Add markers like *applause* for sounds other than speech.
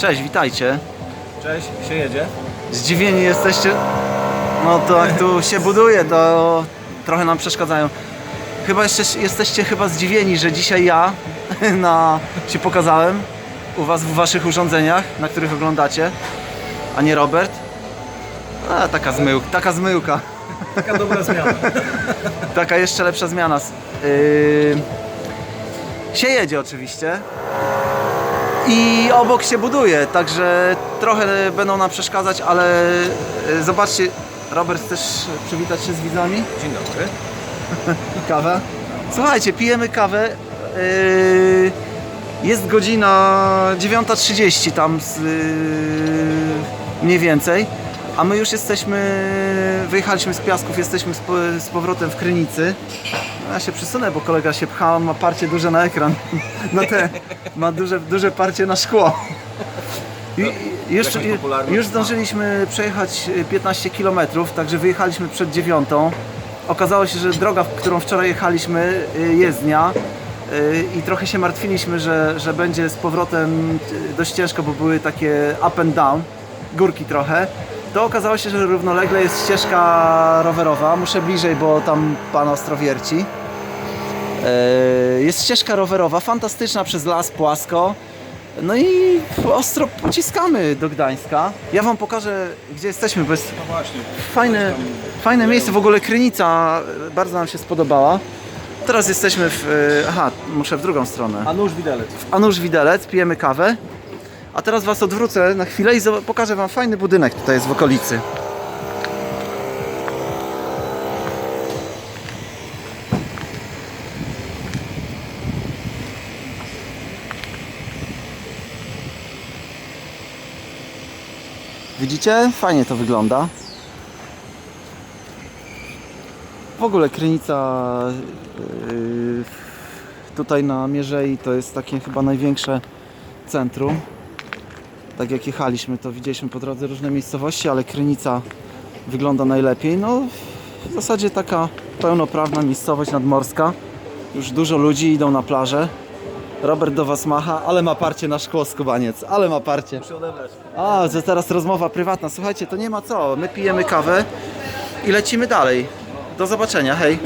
Cześć, witajcie. Cześć, się jedzie. Zdziwieni jesteście? No to jak tu się *laughs* buduje, to trochę nam przeszkadzają. Chyba jeszcze jesteście chyba zdziwieni, że dzisiaj ja *laughs* na, się pokazałem u was w waszych urządzeniach, na których oglądacie, a nie Robert. A, taka, zmył, taka zmyłka. Taka dobra zmiana. *laughs* Taka jeszcze lepsza zmiana. Yy... Się jedzie oczywiście. I obok się buduje, także trochę będą nam przeszkadzać, ale yy, zobaczcie, Robert, chcesz przywitać się z widzami? Dzień dobry. *laughs* I kawę? Słuchajcie, pijemy kawę. Yy... Jest godzina 9.30 tam z, yy... mniej więcej. A my już jesteśmy, wyjechaliśmy z Piasków, jesteśmy z powrotem w Krynicy. Ja się przesunę, bo kolega się pcha, on ma parcie duże na ekran. *laughs* Na te, ma duże, duże parcie na szkło. I, i już, Jakąś popularność już zdążyliśmy przejechać y, 15 km, także wyjechaliśmy przed dziewiątą. Okazało się, że droga, którą wczoraj jechaliśmy, y, jezdnia. y, I trochę się martwiliśmy, że, że będzie z powrotem dość ciężko, bo były takie up and down, górki trochę. To okazało się, że równolegle jest ścieżka rowerowa. Muszę bliżej, bo tam pan ostro wierci. E, Jest ścieżka rowerowa, fantastyczna przez las, płasko. No i ostro pociskamy do Gdańska. Ja wam pokażę, gdzie jesteśmy, bo jest No właśnie. fajne, fajne miejsce. W ogóle Krynica e, bardzo nam się spodobała. Teraz jesteśmy w... e, Aha, muszę w drugą stronę. A nóż widelec. Anusz Widelec, pijemy kawę. A teraz was odwrócę na chwilę i pokażę wam fajny budynek tutaj jest w okolicy. Widzicie? Fajnie to wygląda. W ogóle Krynica yy, tutaj na Mierzei to jest takie chyba największe centrum. Tak jak jechaliśmy, to widzieliśmy po drodze różne miejscowości, ale Krynica wygląda najlepiej. No, w zasadzie taka pełnoprawna miejscowość nadmorska. Już dużo ludzi idą na plażę. Robert do Was macha, ale ma parcie na szkło skubaniec, ale ma parcie. A, że teraz rozmowa prywatna. Słuchajcie, to nie ma co. My pijemy kawę i lecimy dalej. Do zobaczenia, hej.